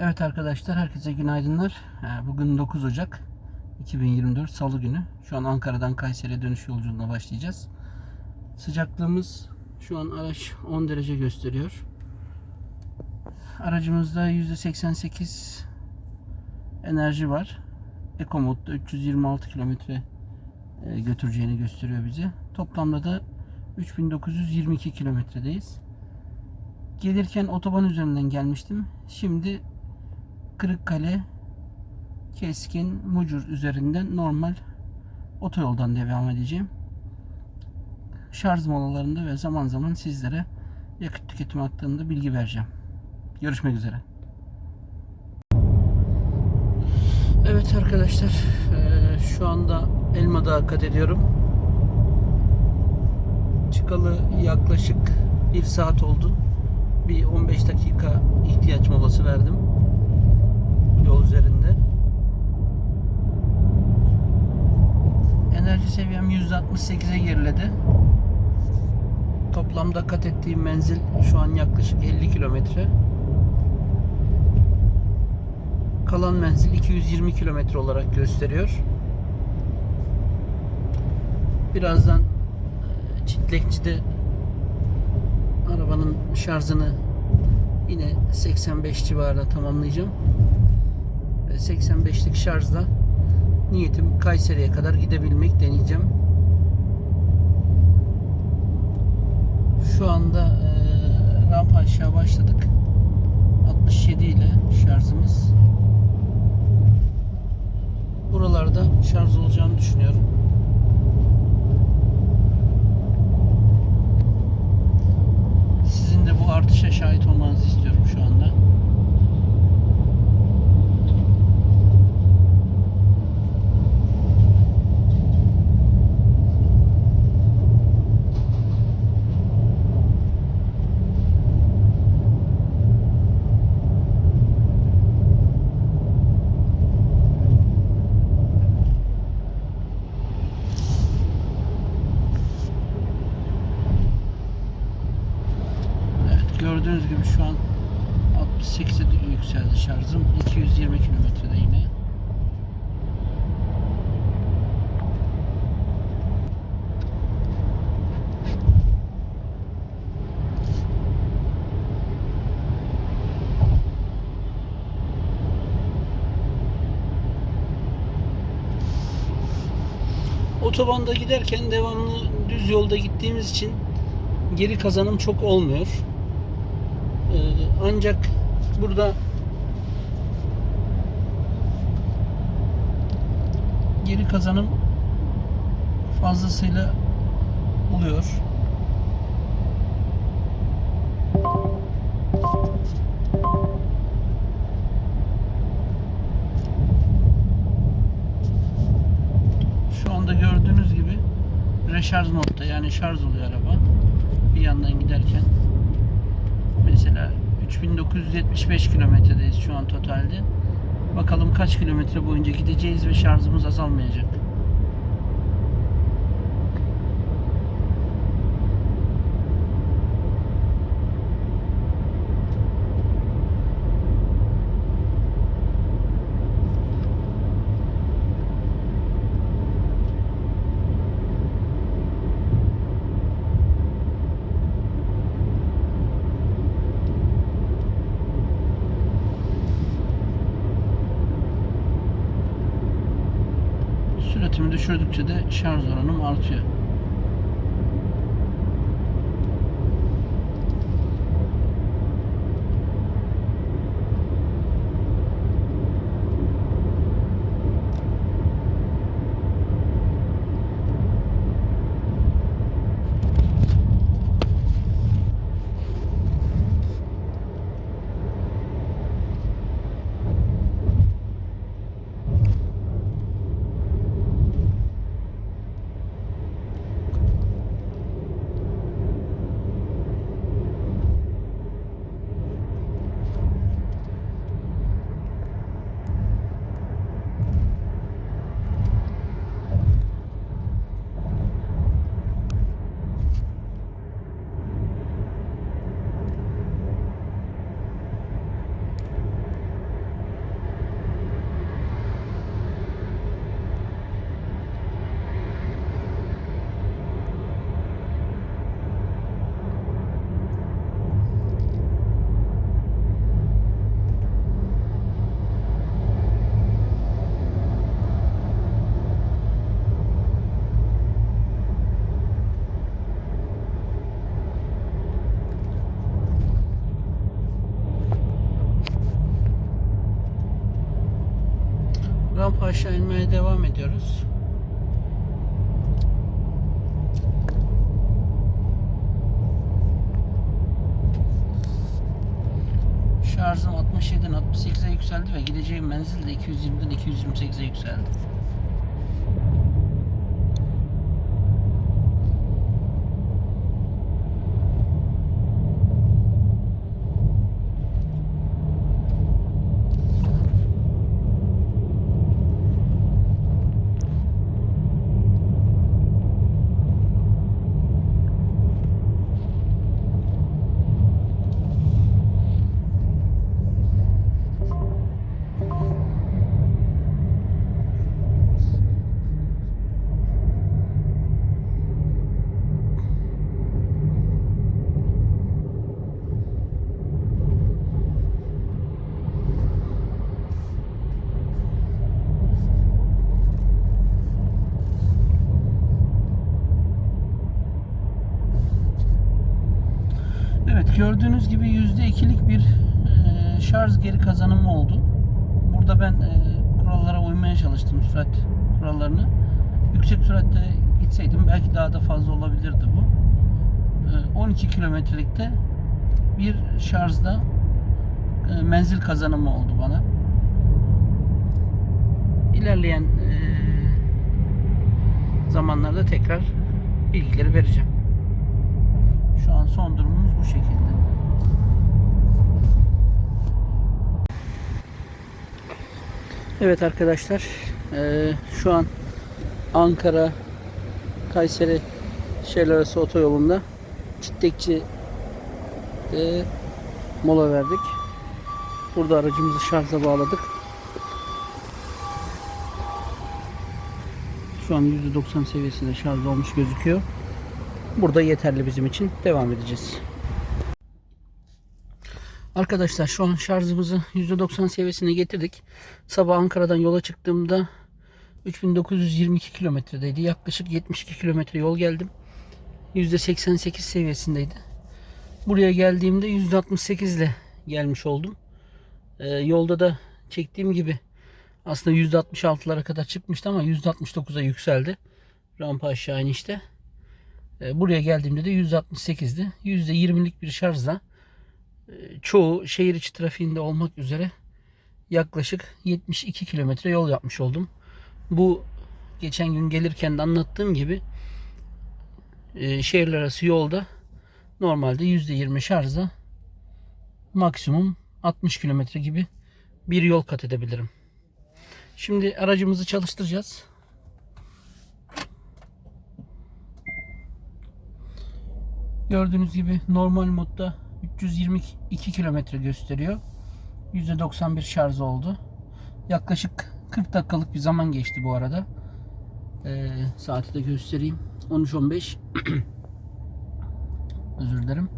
Evet arkadaşlar herkese günaydınlar. Ee, Bugün 9 Ocak 2024 Salı günü. Şu an Ankara'dan Kayseri'ye dönüş yolculuğuna başlayacağız. Sıcaklığımız şu an araç 10 derece gösteriyor. Aracımızda %88 enerji var. Eco modda 326 kilometre e, götüreceğini gösteriyor bize. Toplamda da 3922 kilometredeyiz. Gelirken otoban üzerinden gelmiştim. Şimdi Kırıkkale, Keskin, Mucur üzerinden normal otoyoldan devam edeceğim. Şarj molalarında ve zaman zaman sizlere yakıt tüketimi hakkında bilgi vereceğim. Görüşmek üzere. Evet arkadaşlar, eee, şu anda Elmadağ'a kat ediyorum. Çıkalı yaklaşık bir saat oldu. Bir 15 dakika ihtiyaç molası verdim yol üzerinde. Enerji seviyem %68'e geriledi. Toplamda kat ettiğim menzil şu an yaklaşık 50 kilometre. Kalan menzil 220 kilometre olarak gösteriyor. Birazdan e, Çitlekçi'de arabanın şarjını yine 85 civarında tamamlayacağım. Ve 85'lik şarjla niyetim Kayseri'ye kadar gidebilmek deneyeceğim. Şu anda e, rampa aşağı başladık. 67 ile şarjımız. Buralarda şarj olacağını düşünüyorum. Sizin de bu artışa şahit olmanızı istiyorum şu anda. Evet gördüğünüz gibi şu an 68'e yükseldi şarjım. 220 kilometrede yine. Otobanda giderken devamlı düz yolda gittiğimiz için geri kazanım çok olmuyor. Ee, ancak burada geri kazanım fazlasıyla oluyor. Şu anda gördüğünüz gibi reşarj modda yani şarj oluyor araba bir yandan giderken. Mesela 3975 kilometredeyiz şu an totalde. Bakalım kaç kilometre boyunca gideceğiz ve şarjımız azalmayacak. Süratimi düşürdükçe de şarj oranım artıyor. Aşağı inmeye devam ediyoruz. Şarjım 67'den 68'e yükseldi ve gideceğim menzil de 220'den 228'e yükseldi. Evet gördüğünüz gibi %2'lik bir e, şarj geri kazanımı oldu. Burada ben e, kurallara uymaya çalıştım sürat kurallarını. Yüksek süratte gitseydim belki daha da fazla olabilirdi bu. E, 12 kilometrelikte bir şarjda e, menzil kazanımı oldu bana. İlerleyen e, zamanlarda tekrar bilgileri vereceğim. Şu an son durumumuz bu şekilde. Evet arkadaşlar, eee, şu an Ankara Kayseri şehirler arası otoyolunda Çitlekçi de mola verdik. Burada aracımızı şarja bağladık. Şu an %90 seviyesinde şarj olmuş gözüküyor. Burada yeterli bizim için. Devam edeceğiz. Arkadaşlar şu an şarjımızı %90 seviyesine getirdik. Sabah Ankara'dan yola çıktığımda 3922 kilometredeydi. Yaklaşık 72 kilometre yol geldim. %88 seviyesindeydi. Buraya geldiğimde %68 ile gelmiş oldum. Ee, yolda da çektiğim gibi aslında %66'lara kadar çıkmıştı ama %69'a yükseldi. Rampa aşağı inişte. E, Buraya geldiğimde de 168'di. %20'lik bir şarjla çoğu şehir içi trafiğinde olmak üzere yaklaşık 72 kilometre yol yapmış oldum. Bu geçen gün gelirken de anlattığım gibi e, şehirler arası yolda normalde %20 şarjla maksimum 60 kilometre gibi bir yol kat edebilirim. Şimdi aracımızı çalıştıracağız. Gördüğünüz gibi normal modda 322 kilometre gösteriyor. %91 şarj oldu. Yaklaşık 40 dakikalık bir zaman geçti bu arada. Ee, saati de göstereyim. 13.15 Özür dilerim.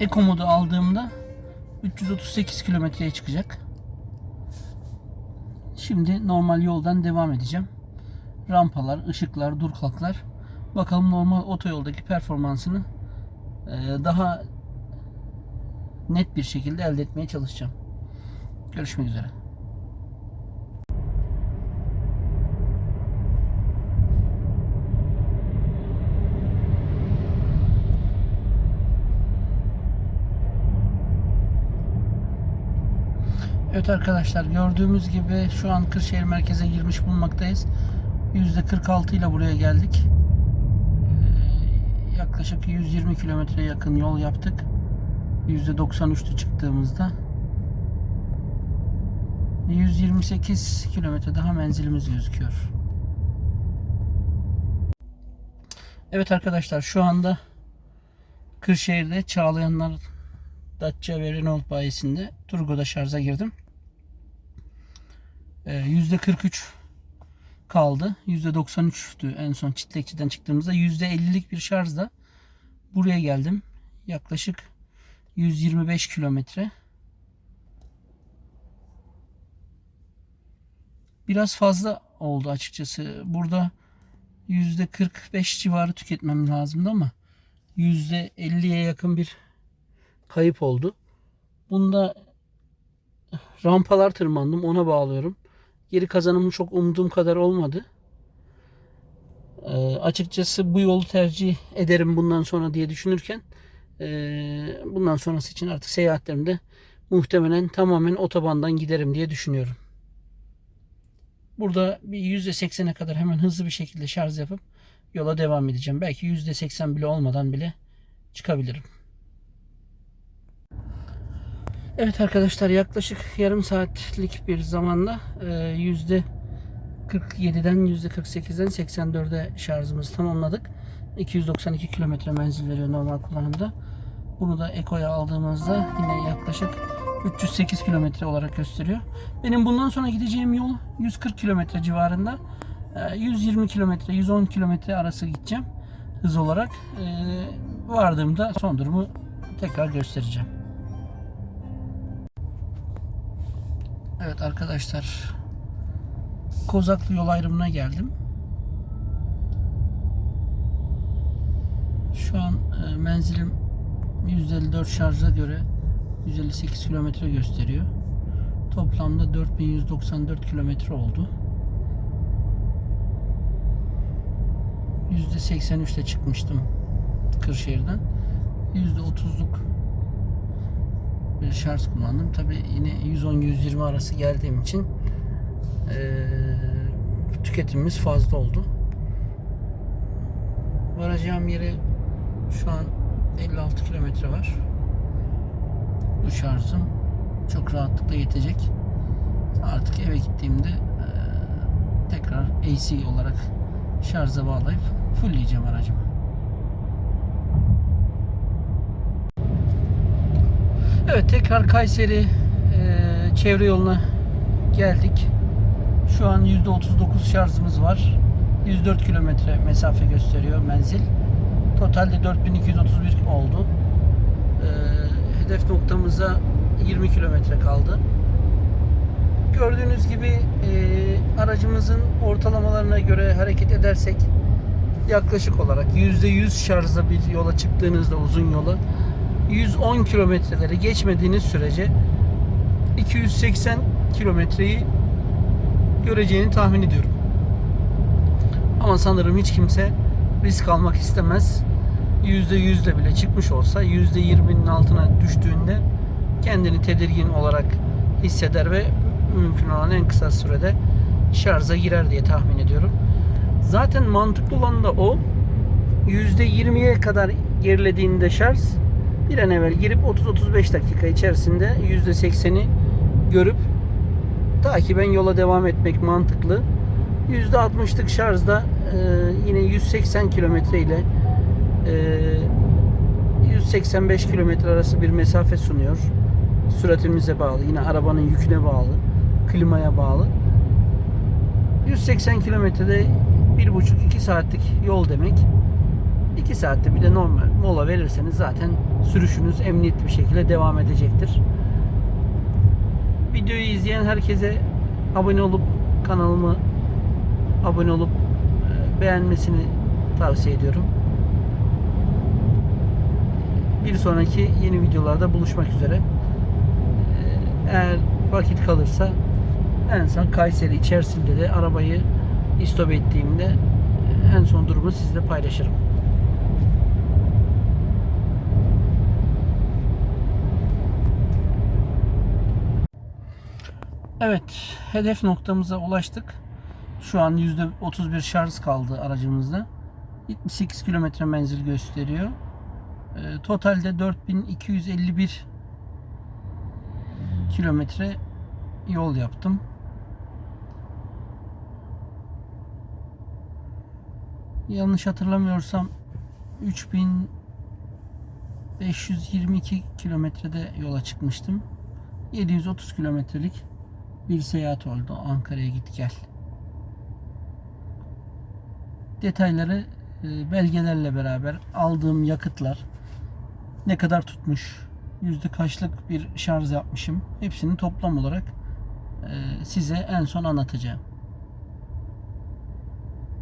Eko modu aldığımda 338 kilometreye çıkacak. Şimdi normal yoldan devam edeceğim. Rampalar, ışıklar, dur kalklar. Bakalım normal otoyoldaki performansını e, daha net bir şekilde elde etmeye çalışacağım. Görüşmek üzere. Evet arkadaşlar gördüğümüz gibi şu an Kırşehir merkeze girmiş bulunmaktayız. %46 ile buraya geldik. Ee, yaklaşık 120 kilometre yakın yol yaptık. %93'tü çıktığımızda. 128 kilometre daha menzilimiz gözüküyor. Evet arkadaşlar şu anda Kırşehir'de Çağlayanlar Dacia ve Renault bayisinde Turgo'da şarja girdim. Ee, %43 kaldı. %93'tü en son çitlekçiden çıktığımızda. %50'lik bir şarjla buraya geldim. Yaklaşık 125 kilometre. Biraz fazla oldu açıkçası. Burada %45 civarı tüketmem lazımdı ama %50'ye yakın bir kayıp oldu. Bunda rampalar tırmandım ona bağlıyorum. Geri kazanımı çok umduğum kadar olmadı. Ee, açıkçası bu yolu tercih ederim bundan sonra diye düşünürken ee, bundan sonrası için artık seyahatlerimde muhtemelen tamamen otobandan giderim diye düşünüyorum. Burada bir %80'e kadar hemen hızlı bir şekilde şarj yapıp yola devam edeceğim. Belki %80 bile olmadan bile çıkabilirim. Evet arkadaşlar yaklaşık yarım saatlik bir zamanda e, yüzde 47'den %48'den 84'e şarjımızı tamamladık. 292 kilometre menzil veriyor normal kullanımda. Bunu da Eko'ya aldığımızda yine yaklaşık 308 kilometre olarak gösteriyor. Benim bundan sonra gideceğim yol 140 kilometre civarında. E, 120 kilometre, 110 kilometre arası gideceğim hız olarak. E, Vardığımda son durumu tekrar göstereceğim. Evet arkadaşlar Kozaklı yol ayrımına geldim. Şu an e, menzilim 154 şarja göre 158 kilometre gösteriyor. Toplamda 4194 kilometre oldu. %83'te çıkmıştım Kırşehir'den. %30'luk bir şarj kullandım. Tabi yine 110-120 arası geldiğim için eee, tüketimimiz fazla oldu. Varacağım yere şu an 56 kilometre var. Bu şarjım çok rahatlıkla yetecek. Artık eve gittiğimde eee, tekrar AC olarak şarja bağlayıp fullleyeceğim aracımı. Evet tekrar Kayseri eee, çevre yoluna geldik. Şu an %39 şarjımız var. 104 kilometre mesafe gösteriyor menzil. Totalde 4231 oldu. Eee, hedef noktamıza 20 kilometre kaldı. Gördüğünüz gibi eee, aracımızın ortalamalarına göre hareket edersek yaklaşık olarak %100 şarjla bir yola çıktığınızda uzun yola 110 kilometreleri geçmediğiniz sürece 280 kilometreyi göreceğini tahmin ediyorum. Ama sanırım hiç kimse risk almak istemez. %100 de bile çıkmış olsa %20'nin altına düştüğünde kendini tedirgin olarak hisseder ve mümkün olan en kısa sürede şarja girer diye tahmin ediyorum. Zaten mantıklı olan da o. %20'ye kadar gerilediğinde şarj bir an evvel girip 30-35 dakika içerisinde %80'i görüp takiben yola devam etmek mantıklı. %60'lık şarjda e, yine 180 kilometre ile e, 185 kilometre arası bir mesafe sunuyor. Süratimize bağlı. Yine arabanın yüküne bağlı. Klimaya bağlı. 180 kilometrede 1,5-2 saatlik yol demek. 2 saatte bir de normal mola verirseniz zaten sürüşünüz emniyetli bir şekilde devam edecektir. Videoyu izleyen herkese abone olup kanalımı abone olup e, beğenmesini tavsiye ediyorum. Bir sonraki yeni videolarda buluşmak üzere. E, Eğer vakit kalırsa en son Kayseri içerisinde de arabayı istop ettiğimde e, en son durumu sizle paylaşırım. Evet, hedef noktamıza ulaştık. Şu an %31 şarj kaldı aracımızda. 78 kilometre menzil gösteriyor. Ee, totalde 4251 kilometre yol yaptım. Yanlış hatırlamıyorsam 3522 kilometrede yola çıkmıştım. 730 kilometrelik bir seyahat oldu. Ankara'ya git gel. Detayları e, belgelerle beraber aldığım yakıtlar ne kadar tutmuş, yüzde kaçlık bir şarj yapmışım. Hepsini toplam olarak e, size en son anlatacağım.